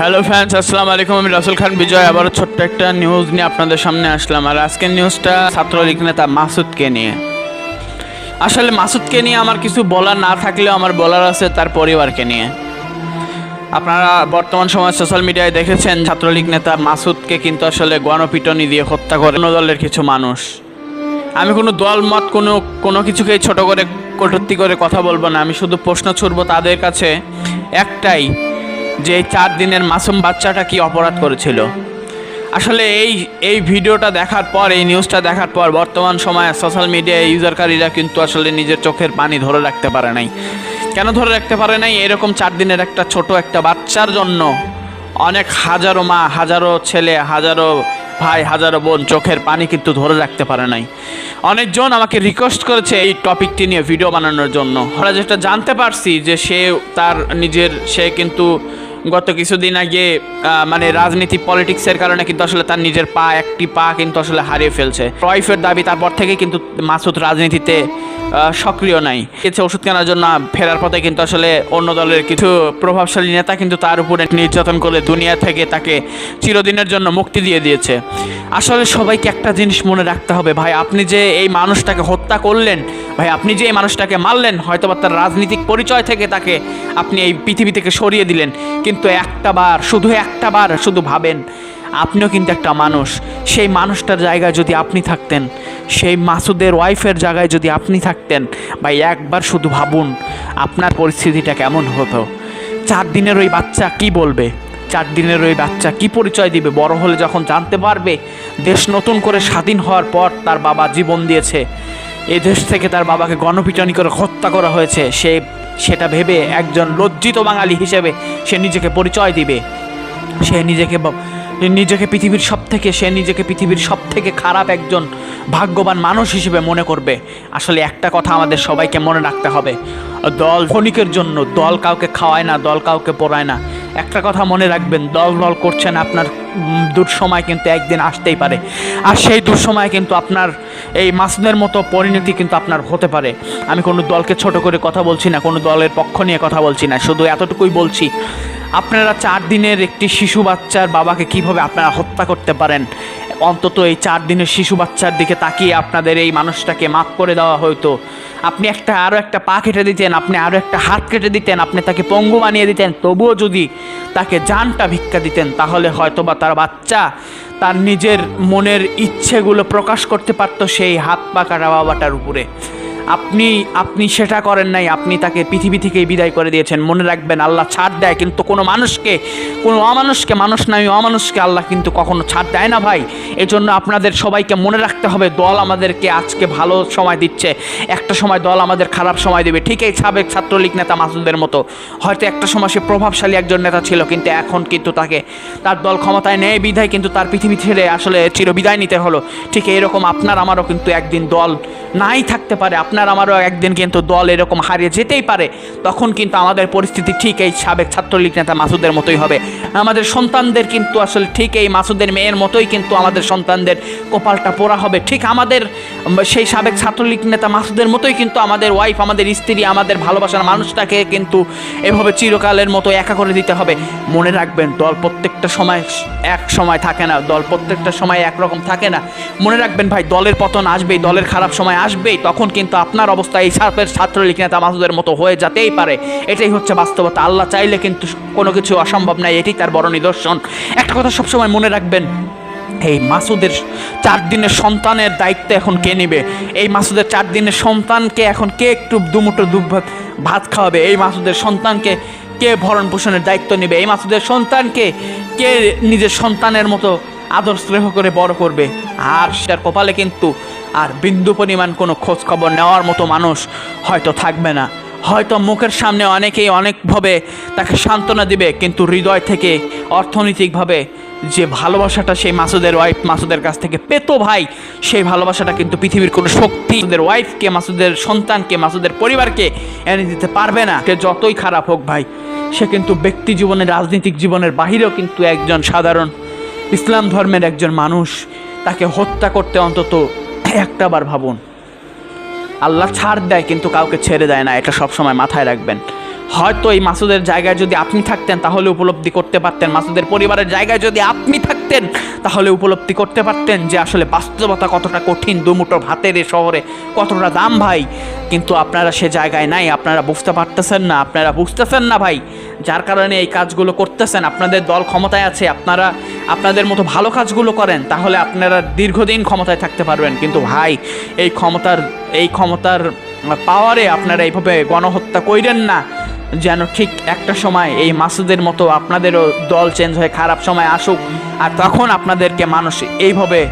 Hello fans আসসালামু আলাইকুম, আমি রাসুল খান বিজয়, আবারও ছোট্ট একটা নিউজ নিয়ে আপনাদের সামনে আসলাম। আর আজকের নিউজটা ছাত্রলীগ নেতা মাসুদকে নিয়ে। আসলে মাসুদকে নিয়ে আমার কিছু বলার না থাকলেও আমার বলার আছে তার পরিবারকে নিয়ে। আপনারা বর্তমান সময় সোশ্যাল মিডিয়ায় দেখেছেন ছাত্রলীগ নেতা মাসুদকে কিন্তু আসলে গণপিটনি দিয়ে হত্যা করে অন্য দলের কিছু মানুষ। আমি কোনো দল, মত, কোনো কোনো কিছুকেই ছোট করে, কটূক্তি করে কথা বলব না। আমি শুধু প্রশ্ন ছুড়বো তাদের কাছে একটাই যে এই চার দিনের মাসুম বাচ্চাটা কি অপরাধ করেছিল। আসলে এই এই ভিডিওটা দেখার পর, এই নিউজটা দেখার পর বর্তমান সময়ে সোশ্যাল মিডিয়া ইউজারকারীরা কিন্তু আসলে নিজের চোখের পানি ধরে রাখতে পারে নাই। কেন ধরে রাখতে পারে নাই? এরকম চার দিনের একটা ছোট একটা বাচ্চার জন্য অনেক হাজারো মা, হাজারো ছেলে, হাজারো ভাই, হাজারো বোন চোখের পানি কিন্তু ধরে রাখতে পারে নাই। অনেকজন আমাকে রিকোয়েস্ট করেছে এই টপিকটি নিয়ে ভিডিও বানানোর জন্য। আমরা যেটা জানতে পারছি যে সে তার নিজের, সে কিন্তু গত কিছুদিন আগে মানে রাজনীতি পলিটিক্সের কারণে কিন্তু আসলে তার নিজের পা, একটি পা কিন্তু আসলে হারিয়ে ফেলছে। ক্রয়ফের দাবি তারপর থেকে কিন্তু মাসুদ রাজনীতিতে সক্রিয় নাই। গেছে ওষুধ কেনার জন্য ফেরার পথে কিন্তু আসলে অন্য দলের কিছু প্রভাবশালী নেতা কিন্তু তার উপরে নির্যাতন করে দুনিয়া থেকে তাকে চিরদিনের জন্য মুক্তি দিয়ে দিয়েছে। আসলে সবাইকে একটা জিনিস মনে রাখতে হবে, ভাই, আপনি যে এই মানুষটাকে হত্যা করলেন, ভাই, আপনি যে এই মানুষটাকে মারলেন হয়তো বা তার রাজনৈতিক পরিচয় থেকে তাকে আপনি এই পৃথিবী থেকে সরিয়ে দিলেন, কিন্তু একটা বার, শুধু একটা বার, শুধু ভাবেন। আপনিও কিন্তু একটা মানুষ। সেই মানুষটার জায়গায় যদি আপনি থাকতেন, সেই মাসুদের ওয়াইফের জায়গায় যদি আপনি থাকতেন, ভাই একবার শুধু ভাবুন আপনার পরিস্থিতিটা কেমন হতো। চার দিনের ওই বাচ্চা কি বলবে? চার দিনের ওই বাচ্চা কি পরিচয় দিবে? বড় হলে যখন জানতে পারবে, দেশ নতুন করে স্বাধীন হওয়ার পর তার বাবা জীবন দিয়েছে। এ দেশ থেকে তার বাবাকে গণপিটনি করে হত্যা করা হয়েছে। সে সেটা ভেবে একজন লজ্জিত বাঙালি হিসেবে সে নিজেকে পরিচয় দিবে। সে নিজেকে ব- নিজেকে পৃথিবীর সব থেকে সে নিজেকে পৃথিবীর সব থেকে খারাপ একজন ভাগ্যবান মানুষ হিসেবে মনে করবে। আসলে একটা কথা আমাদের সবাইকে মনে রাখতে হবে। দল ক্ষণিকের জন্য, দল কাউকে খাওয়ায় না, দল কাউকে পড়ায় না। একটা কথা মনে রাখবেন, দল দল করছেন আপনার দুঃসময় কিন্তু একদিন আসতেই পারে। আর সেই দুঃসময় কিন্তু আপনার এই মাসুদের মতো পরিণতি কিন্তু আপনার হতে পারে। আমি কোনো দলকে ছোট করে কথা বলছি না, কোনো দলের পক্ষ নিয়ে কথা বলছি না। শুধু এতটুকুই বলছি আপনারা চার দিনের একটি শিশু বাচ্চার বাবাকে কীভাবে আপনারা হত্যা করতে পারেন? অন্তত এই চার দিনের শিশু বাচ্চার দিকে তাকিয়ে আপনাদের এই মানুষটাকে মাফ করে দেওয়া হতো আপনি একটা আরও একটা পা কেটে দিতেন, আপনি আরও একটা হাত কেটে দিতেন, আপনি তাকে পঙ্গু বানিয়ে দিতেন, তবুও যদি তাকে জানটা ভিক্ষা দিতেন, তাহলে হয়তো বা তার বাচ্চা তার নিজের মনের ইচ্ছেগুলো প্রকাশ করতে পারতো সেই হাত পা কাটা বাবাটার উপরে। আপনি আপনি সেটা করেন নাই, আপনি তাকে পৃথিবী থেকেই বিদায় করে দিয়েছেন। মনে রাখবেন, আল্লাহ ছাড় দেয়, কিন্তু কোনো মানুষকে, কোনো অমানুষকে, মানুষ নয় অমানুষকে আল্লাহ কিন্তু কখনো ছাড় দেয় না ভাই। এজন্য আপনাদের সবাইকে মনে রাখতে হবে, দল আমাদেরকে আজকে ভালো সময় দিচ্ছে। একটা সময় দল আমাদের খারাপ সময় দেবে। ঠিক এই সাবেক ছাত্রলীগ নেতা মাসুদের মতো। হয়তো একটা সময় সে প্রভাবশালী একজন নেতা ছিল, কিন্তু এখন কিন্তু তাকে, তার দল ক্ষমতায় নেয় বিধায় কিন্তু তার পৃথিবী ছেড়ে আসলে চিরবিদায় নিতে হলো। ঠিক এরকম আপনার, আমারও কিন্তু একদিন দল নাই থাকতে পারে। আপনার আমারও একদিন কিন্তু দল এরকম হারিয়ে যেতেই পারে। তখন কিন্তু আমাদের পরিস্থিতি ঠিক এই সাবেক ছাত্রলীগ নেতা মাসুদের মতোই হবে। আমাদের সন্তানদের কিন্তু আসলে ঠিক এই মাসুদের মেয়ের মতোই কিন্তু আমাদের সন্তানদের কপালটা পোড়া হবে। ঠিক আমাদের সেই সাবেক ছাত্রলীগ নেতা মাসুদের মতোই কিন্তু আমাদের ওয়াইফ আমাদের স্ত্রী, আমাদের ভালোবাসার মানুষটাকে কিন্তু এভাবে চিরকালের মতো একা করে দিতে হবে। মনে রাখবেন, দল প্রত্যেকটা সময় এক সময় থাকে না, দল প্রত্যেকটা সময় একরকম থাকে না। মনে রাখবেন ভাই, দলের পতন আসবেই, দলের খারাপ সময় আসবেই, তখন কিন্তু আপনার অবস্থা এই সাপের ছাত্রলীগ নেতা মাসুদের মতো হয়ে যেতেই পারে। এটাই হচ্ছে বাস্তবতা। আল্লাহ চাইলে কিন্তু কোনো কিছু অসম্ভব নাই, এটি তার বড় নিদর্শন। একটা কথা সবসময় মনে রাখবেন, এই মাসুদের চার দিনের সন্তানের দায়িত্ব এখন কে নেবে? এই মাসুদের চার দিনের সন্তানকে এখন কে একটু দুমুটো দু ভাত খাওয়াবে? এই মাসুদের সন্তানকে কে ভরণ পোষণের দায়িত্ব নেবে? এই মাসুদের সন্তানকে কে নিজের সন্তানের মতো আদর স্নেহ করে বড় করবে। আর সেটার কপালে কিন্তু আর বিন্দু পরিমাণ কোনো খোঁজ খবর নেওয়ার মতো মানুষ হয়তো থাকবে না। হয়তো মুখের সামনে অনেকেই অনেকভাবে তাকে সান্ত্বনা দিবে, কিন্তু হৃদয় থেকে অর্থনৈতিকভাবে যে ভালোবাসাটা সেই মাসুদের ওয়াইফ মাসুদের কাছ থেকে পেতো ভাই, সেই ভালোবাসাটা কিন্তু পৃথিবীর কোনো শক্তি, মাসুদের ওয়াইফকে মাসুদের সন্তানকে, মাসুদের পরিবারকে এনে দিতে পারবে না। সে যতই খারাপ হোক ভাই, সে কিন্তু ব্যক্তি জীবনে, রাজনৈতিক জীবনের বাহিরেও কিন্তু একজন সাধারণ ইসলাম ধর্মের একজন মানুষ, তাকে হত্যা করতে অন্তত একটাবার ভাবুন। আল্লাহ ছাড় দেয় কিন্তু কাউকে ছেড়ে দেয় না, এটা সবসময় মাথায় রাখবেন। হয়তো এই মাসুদের জায়গায় যদি আপনি থাকতেন, তাহলে উপলব্ধি করতে পারতেন। মাসুদের পরিবারের জায়গায় যদি আপনি থাকতেন, তাহলে উপলব্ধি করতে পারতেন যে আসলে বাস্তবতা কতটা কঠিন দুমুটো ভাতের এ শহরে কতটা দাম ভাই। কিন্তু আপনারা সে জায়গায় নাই, আপনারা বুঝতে পারতেছেন না, আপনারা বুঝতেছেন না ভাই। যার কারণে এই কাজগুলো করতেছেন, আপনাদের দল ক্ষমতায় আছে, আপনারা, আপনাদের মতো ভালো কাজগুলো করেন, তাহলে আপনারা দীর্ঘদিন ক্ষমতায় থাকতে পারবেন। কিন্তু ভাই, এই ক্ষমতার এই ক্ষমতার পাওয়ারে আপনারা এইভাবে গণহত্যা কইরেন না। যেন ঠিক একটা সময় এই মাসুদের মতো আপনাদেরও দল চেঞ্জ হয়ে খারাপ সময় আসুক। আর তখন আপনাদেরকে মানুষ এইভাবে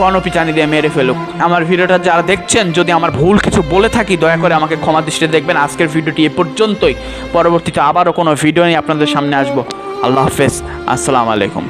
গণপিটানি দিয়ে মেরে ফেলুক। আমার ভিডিওটা যারা দেখছেন, যদি আমার ভুল কিছু বলে থাকি, দয়া করে আমাকে ক্ষমা দৃষ্টিতে দেখবেন। আজকের ভিডিওটি এ পর্যন্তই। পরবর্তীতে আবারও কোনো ভিডিও নিয়ে আপনাদের সামনে আসব। আল্লাহ হাফেজ। আসসালামু আলাইকুম।